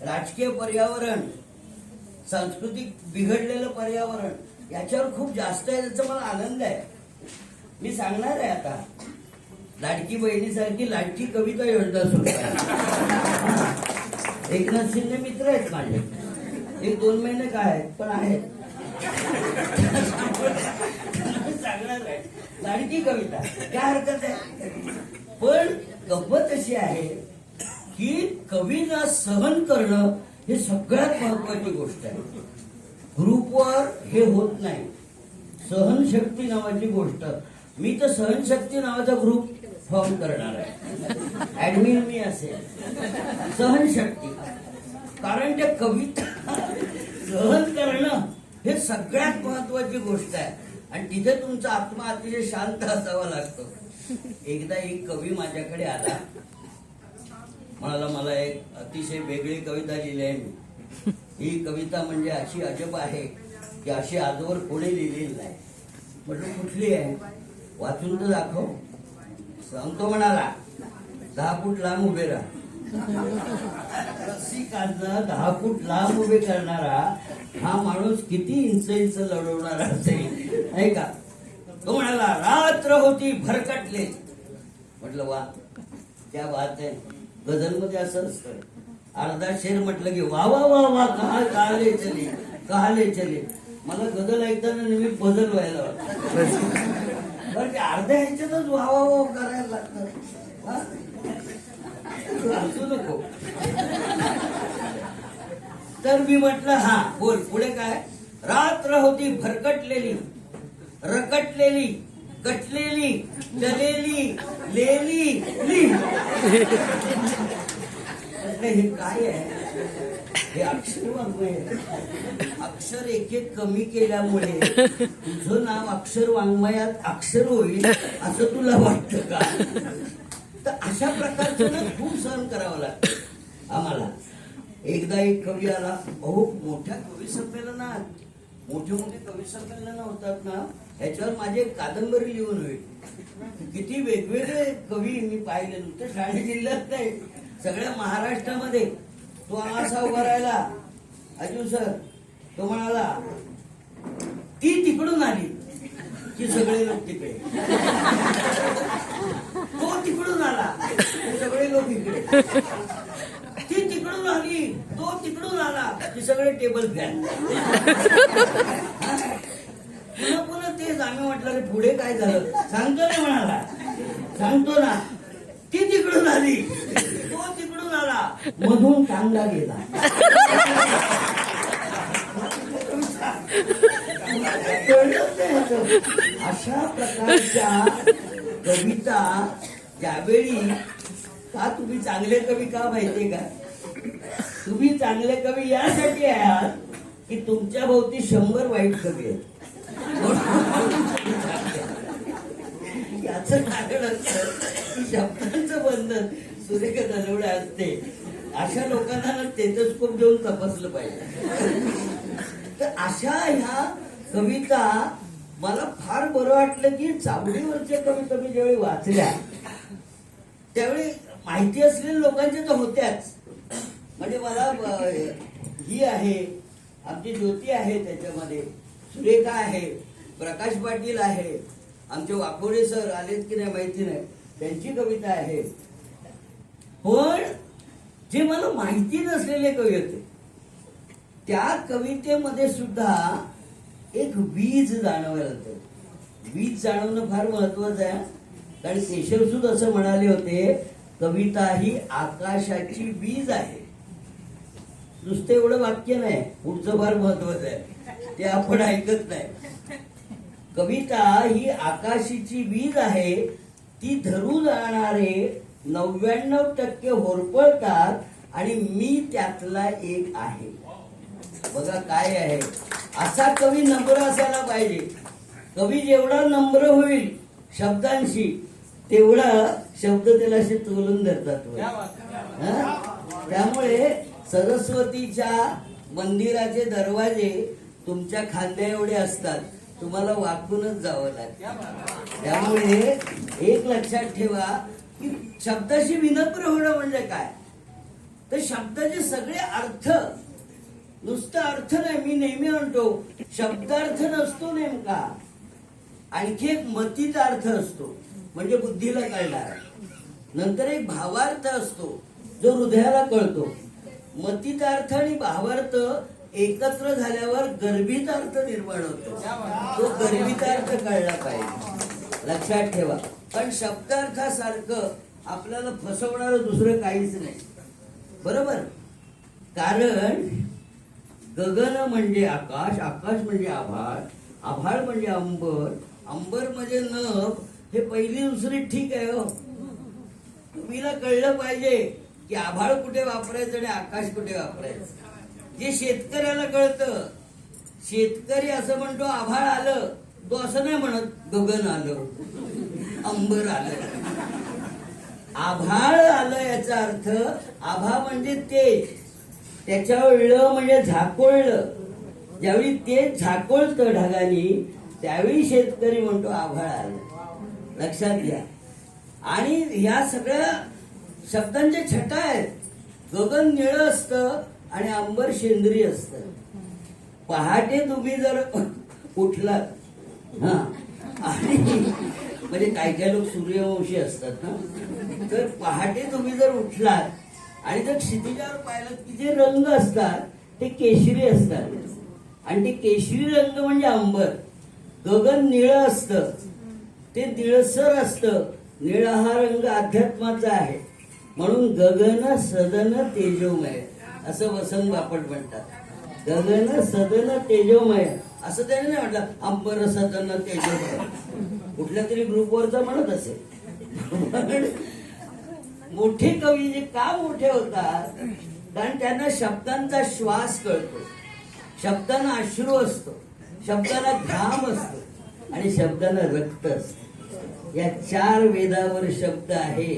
राजकीय पर्यावरण सांस्कृतिक बिघडलेलं पर्यावरण याच्यावर खूप जास्त आहे त्याचा मला आनंद आहे. मी सांगणार आहे आता. लाडकी बहिणीसारखी लाडकी कविता योजना सुरू एकनाथ शिंदे मित्र आहेत माझे. एक दोन महिने काय आहेत पण आहेत. सांगणार आहे लाडकी कविता काय हरकत आहे? पण गप्पत अशी आहे. की कवीला सहन करणं हे सगळ्यात महत्वाची गोष्ट आहे. ग्रुपवर हे होत नाही. सहनशक्ती नावाची गोष्ट. मी तर सहनशक्ती नावाचा ग्रुप फॉर्म करणार आहे. ऍडमिन मी असेल. सहनशक्ती. कारण त्या कविता सहन करणं हे सगळ्यात महत्वाची गोष्ट आहे. आणि तिथे तुमचा आत्मा अतिशय शांत असावा लागतो. एकदा एक कवी माझ्याकडे आला. म्हणाला मला एक अतिशय वेगळी कविता लिहिली आहे मी. ही कविता म्हणजे अशी अजब आहे की अशी आजवर कोणी लिहिलेली नाही. म्हटलं कुठली आहे? वाचून तर दाखव. सांगतो म्हणाला दहा फूट लांब उभे राहा. रसिकांना दहा फूट लांब उभे करणारा हा माणूस किती इंच इंच लढवणारा असेल नाही का? तो म्हणाला रात्र होती भरकटले. म्हटलं वा त्या बात आहे. गझलमध्ये असं असतं. अर्धा शेर म्हटलं की वा वा वा वा कहा काले चले कहाले चले. मला गझल ऐकताना नेहमी बदल व्हायला वाटत. बरं ते अर्ध्या ह्याच्यातच वा वा वा करायला लागतं. हा? असू नको. तर मी म्हटलं हा बोल पुढे काय? रात्र होती भरकटलेली रकटलेली कटलेली चलेली लेली ली. हे काय आहे? हे अक्षर वाङ्मय अक्षर एक एक कमी केल्यामुळे तुझं नाव अक्षर वाङ्मयात अक्षर होईल असं तुला वाटतं का? तर अशा प्रकारचं ना खूप सहन करावं लागतं आम्हाला. एकदा एक कवी आला. बहुत मोठ्या कवी संमेलनात मोठे मोठे कवी संमेलन होतात ना. ह्याच्यावर माझी एक कादंबरी लिहून होईल. किती वेगवेगळे कवी मी पाहिले. नुसतं ठाणे जिल्ह्यात नाही सगळ्या महाराष्ट्रामध्ये. तो असा उभा राहिला. अजून सर तो म्हणाला ती तिकडून आली. की सगळे लोक तिकडे. तो तिकडून आला. की सगळे लोक इकडे. ती तिकडून आली. तो तिकडून आला. की सगळे टेबल फॅन काय झालं? सांगतो ना म्हणाला सांगतो ना. ती तिकडून आली. तो तिकडून आला. मधून चांगला गेला. अशा प्रकारच्या कविता त्यावेळी का तुम्ही चांगले कवी का माहितीये का? तुम्ही चांगले कवी यासाठी आहात की तुमच्या भोवती शंभर वाईट कवी आहेत. याचं कारण असतं शब्दांचं बंधन सुरेख दरवडे असते. अशा लोकांना ना देऊन तपासलं पाहिजे. तर अशा ह्या कविता मला फार बरं वाटलं की चावडीवरच्या कविता मी ज्यावेळी वाचल्या त्यावेळी माहिती असलेल्या लोकांच्या तर होत्याच. म्हणजे मला ही आहे आमची ज्योती आहे त्याच्यामध्ये. सुरेखा आहे प्रकाश पाटील आहे. आमचे वाकोडे सर आलेत की नाही माहिती नाही. त्यांची कविता आहे. पण जे मला माहिती नसलेले कवी होते त्या कवितेमध्ये सुद्धा एक वीज जाणवायला लागते. वीज जाणवणं फार महत्वाचं आहे. कारण केशवसूद असं म्हणाले होते कविता ही आकाशाची वीज आहे. नुसतं एवढं वाक्य नाही पुढचं फार महत्वाचं आहे. ते आपण ऐकत नाही. कविता ही आकाशीची वीज आहे. ती धरून जाणारे नव्याण्णव टक्के होरपळतात आणि मी त्यातला एक आहे. बघा काय आहे. असा कवी नम्र असायला पाहिजे. कवी जेवढा नम्र होईल शब्दांशी तेवढा शब्द त्याला असे तोलून धरतात? त्यामुळे सरस्वतीच्या मंदिराचे दरवाजे तुमच्या खांद्या एवढे असतात. तुम्हाला वाकूनच जावं लागतं. त्यामुळे एक लक्षात ठेवा की शब्दाशी विनम्र होणं म्हणजे काय? तर शब्दाचे सगळे अर्थ नुसतं अर्थ नाही. मी नेहमी म्हणतो शब्दार्थ नसतो नेमका. आणखी एक मतीचा अर्थ असतो म्हणजे बुद्धीला कळणार. नंतर एक भावार्थ असतो जो हृदयाला कळतो. मतीचा अर्थ आणि भावार्थ एकत्र झाल्यावर गर्भित अर्थ निर्माण होतो. तो गर्भित अर्थ कळला पाहिजे. लक्षात ठेवा. पण शब्दार्थासारखं आपल्याला फसवणार दुसरं काहीच नाही. बरोबर? कारण गगन म्हणजे आकाश आकाश म्हणजे आभाळ आभाळ म्हणजे अंबर अंबर म्हणजे नभ हे पहिली दुसरी ठीक आहे हो. तुम्हीला कळलं पाहिजे की आभाळ कुठे वापरायचं आणि आकाश कुठे वापरायचं. जे शेतकऱ्याला कळतं शेतकरी असं म्हणतो आभाळ आलं. तो असं नाही म्हणत गगन आलं. अंबर आलं. आभाळ आलं याचा अर्थ आभा म्हणजे तेज. त्याच्यावर ळ म्हणजे झाकोळलं. ज्यावेळी तेज झाकोळतं ढगानी त्यावेळी शेतकरी म्हणतो आभाळ आलं. लक्षात घ्या. आणि ह्या सगळ्या शब्दांच्या छटा आहेत. गगन निळं असतं आणि अंबर सेंद्रिय असतं. पहाटे तुम्ही जर उठलात हा आणि म्हणजे काही काही लोक सूर्यवंशी असतात ना तर पहाटे तुम्ही जर उठलात आणि जर क्षितिजावर पाहिलं की जे रंग असतात ते केशरी असतात. आणि ते केशरी रंग म्हणजे अंबर. गगन निळ असतं. ते निळसर असतं. निळ हा रंग अध्यात्माचा आहे. म्हणून गगन सदन तेजोमय. असं वसंत बापट म्हणतात. गगन सदन तेजोमय. असं त्याने नाही म्हटलं अंबर सदन तेजोमय. कुठल्या तरी ग्रुपवरचा म्हणत असेल. मोठे कवी जे का मोठे होतात कारण त्यांना शब्दांचा श्वास कळतो. शब्दांना अश्रू असतो. शब्दाला घाम असतो. आणि शब्दाला रक्त असतं. या चार वेदावर शब्द आहे.